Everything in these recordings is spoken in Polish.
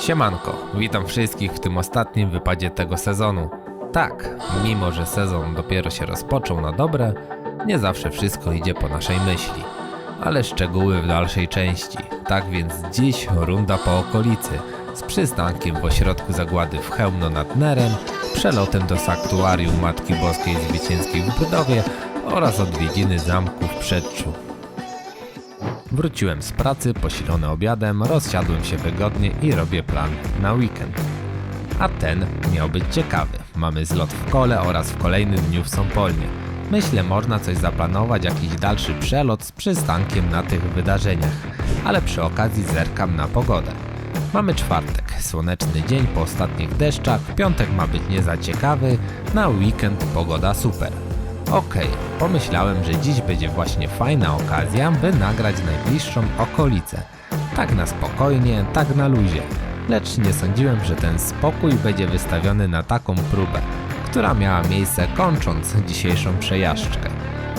Siemanko, witam wszystkich w tym ostatnim wypadzie tego sezonu. Tak, mimo że sezon dopiero się rozpoczął na dobre, nie zawsze wszystko idzie po naszej myśli. Ale szczegóły w dalszej części. Tak więc dziś runda po okolicy z przystankiem w ośrodku zagłady w Chełmno nad Nerem, przelotem do Saktuarium Matki Boskiej Zwycięskiej w Budowie oraz odwiedziny zamku w Przedczu. Wróciłem z pracy, posilony obiadem, rozsiadłem się wygodnie i robię plan na weekend. A ten miał być ciekawy. Mamy zlot w kole oraz w kolejnym dniu w Sąpolnie. Myślę, można coś zaplanować, jakiś dalszy przelot z przystankiem na tych wydarzeniach, ale przy okazji zerkam na pogodę. Mamy czwartek, słoneczny dzień po ostatnich deszczach, piątek ma być nie za ciekawy, na weekend pogoda super. Okej, pomyślałem, że dziś będzie właśnie fajna okazja, by nagrać najbliższą okolicę. Tak na spokojnie, tak na luzie. Lecz nie sądziłem, że ten spokój będzie wystawiony na taką próbę, która miała miejsce kończąc dzisiejszą przejażdżkę.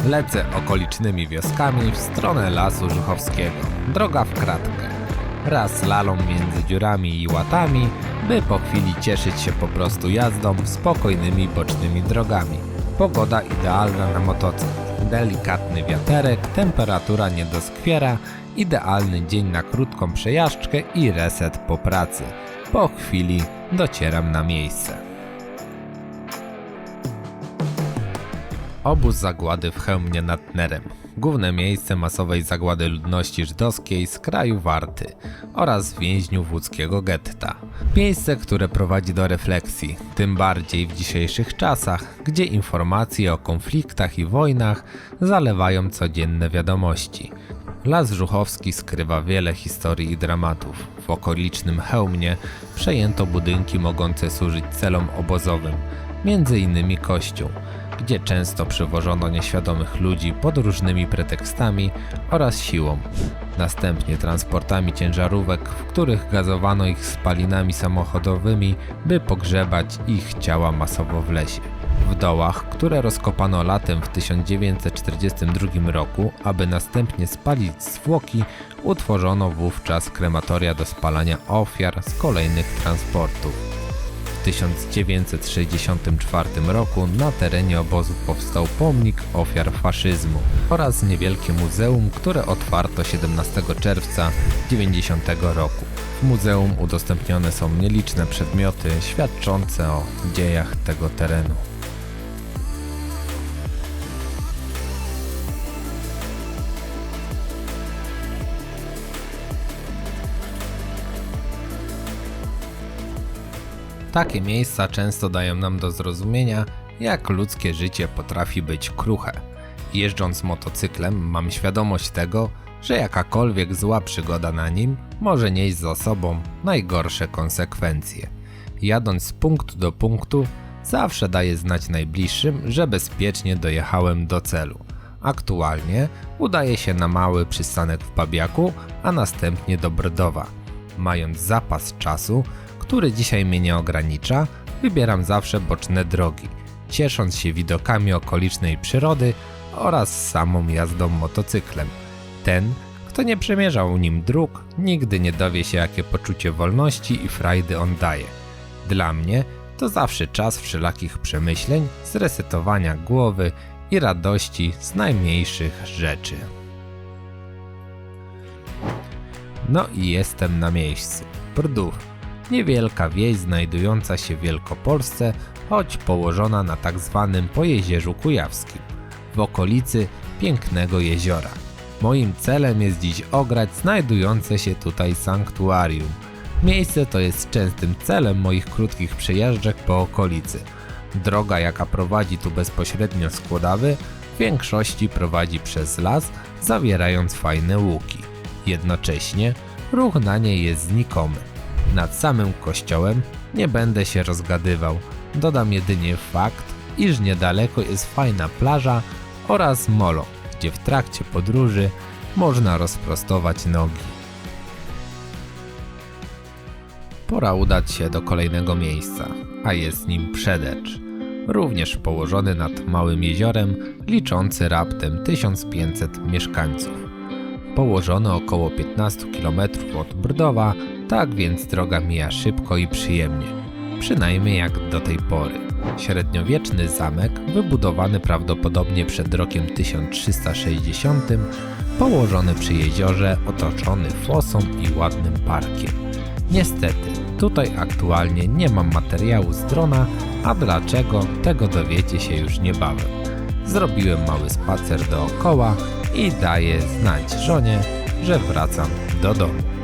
Lecę okolicznymi wioskami w stronę Lasu Żuchowskiego. Droga w kratkę. Raz lalą między dziurami i łatami, by po chwili cieszyć się po prostu jazdą spokojnymi bocznymi drogami. Pogoda idealna na motocykl. Delikatny wiaterek, temperatura nie doskwiera, idealny dzień na krótką przejażdżkę i reset po pracy. Po chwili docieram na miejsce. Obóz zagłady w Chełmnie nad Nerem. Główne miejsce masowej zagłady ludności żydowskiej z kraju Warty oraz więźniów łódzkiego getta. Miejsce, które prowadzi do refleksji, tym bardziej w dzisiejszych czasach, gdzie informacje o konfliktach i wojnach zalewają codzienne wiadomości. Las Żuchowski skrywa wiele historii i dramatów. W okolicznym Chełmnie przejęto budynki mogące służyć celom obozowym, między innymi kościół gdzie często przywożono nieświadomych ludzi pod różnymi pretekstami oraz siłą. Następnie transportami ciężarówek, w których gazowano ich spalinami samochodowymi, by pogrzebać ich ciała masowo w lesie. W dołach, które rozkopano latem w 1942 roku, aby następnie spalić zwłoki, utworzono wówczas krematoria do spalania ofiar z kolejnych transportów. W 1964 roku na terenie obozu powstał pomnik ofiar faszyzmu oraz niewielkie muzeum, które otwarto 17 czerwca 90 roku. W muzeum udostępnione są nieliczne przedmioty świadczące o dziejach tego terenu. Takie miejsca często dają nam do zrozumienia, jak ludzkie życie potrafi być kruche. Jeżdżąc motocyklem, mam świadomość tego, że jakakolwiek zła przygoda na nim może nieść za sobą najgorsze konsekwencje. Jadąc z punktu do punktu, zawsze daję znać najbliższym, że bezpiecznie dojechałem do celu. Aktualnie udaję się na mały przystanek w Pabiaku, a następnie do Brdowa. Mając zapas czasu, który dzisiaj mnie nie ogranicza, wybieram zawsze boczne drogi, ciesząc się widokami okolicznej przyrody oraz samą jazdą motocyklem. Ten, kto nie przemierzał nim dróg, nigdy nie dowie się, jakie poczucie wolności i frajdy on daje. Dla mnie to zawsze czas wszelakich przemyśleń, zresetowania głowy i radości z najmniejszych rzeczy. No i jestem na miejscu. Prdów. Niewielka wieś znajdująca się w Wielkopolsce, choć położona na tak zwanym Pojezierzu Kujawskim, w okolicy pięknego jeziora. Moim celem jest dziś ograć znajdujące się tutaj sanktuarium. Miejsce to jest częstym celem moich krótkich przejażdżek po okolicy. Droga, jaka prowadzi tu bezpośrednio z Kłodawy, w większości prowadzi przez las, zawierając fajne łuki. Jednocześnie ruch na niej jest znikomy. Nad samym kościołem nie będę się rozgadywał. Dodam jedynie fakt, iż niedaleko jest fajna plaża oraz molo, gdzie w trakcie podróży można rozprostować nogi. Pora udać się do kolejnego miejsca, a jest nim Przedecz, również położony nad małym jeziorem, liczący raptem 1500 mieszkańców. Położony około 15 km od Brdowa, Tak więc droga mija szybko i przyjemnie, przynajmniej jak do tej pory. Średniowieczny zamek, wybudowany prawdopodobnie przed rokiem 1360, położony przy jeziorze, otoczony fosą i ładnym parkiem. Niestety, tutaj aktualnie nie mam materiału z drona, a dlaczego, tego dowiecie się już niebawem. Zrobiłem mały spacer dookoła i daję znać żonie, że wracam do domu.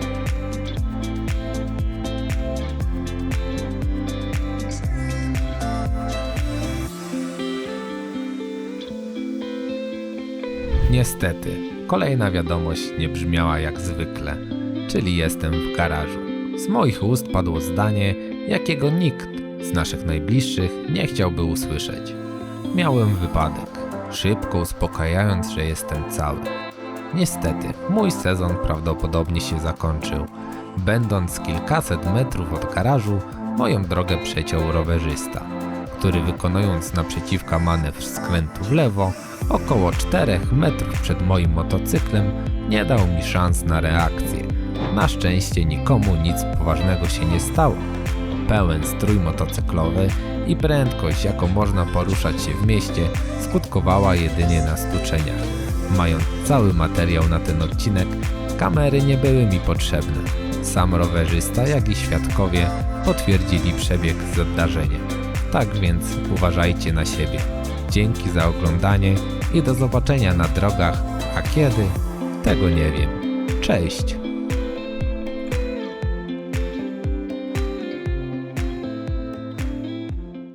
Niestety, kolejna wiadomość nie brzmiała jak zwykle, czyli jestem w garażu. Z moich ust padło zdanie, jakiego nikt z naszych najbliższych nie chciałby usłyszeć. Miałem wypadek, szybko uspokajając, że jestem cały. Niestety, mój sezon prawdopodobnie się zakończył. Będąc kilkaset metrów od garażu, moją drogę przeciął rowerzysta, który wykonując naprzeciwka manewr skrętu w lewo, około 4 metrów przed moim motocyklem, nie dał mi szans na reakcję. Na szczęście nikomu nic poważnego się nie stało. Pełen strój motocyklowy i prędkość, jaką można poruszać się w mieście, skutkowała jedynie na stuczeniach. Mając cały materiał na ten odcinek, kamery nie były mi potrzebne. Sam rowerzysta, jak i świadkowie potwierdzili przebieg zdarzenia. Tak więc uważajcie na siebie. Dzięki za oglądanie i do zobaczenia na drogach, a kiedy? Tego nie wiem. Cześć!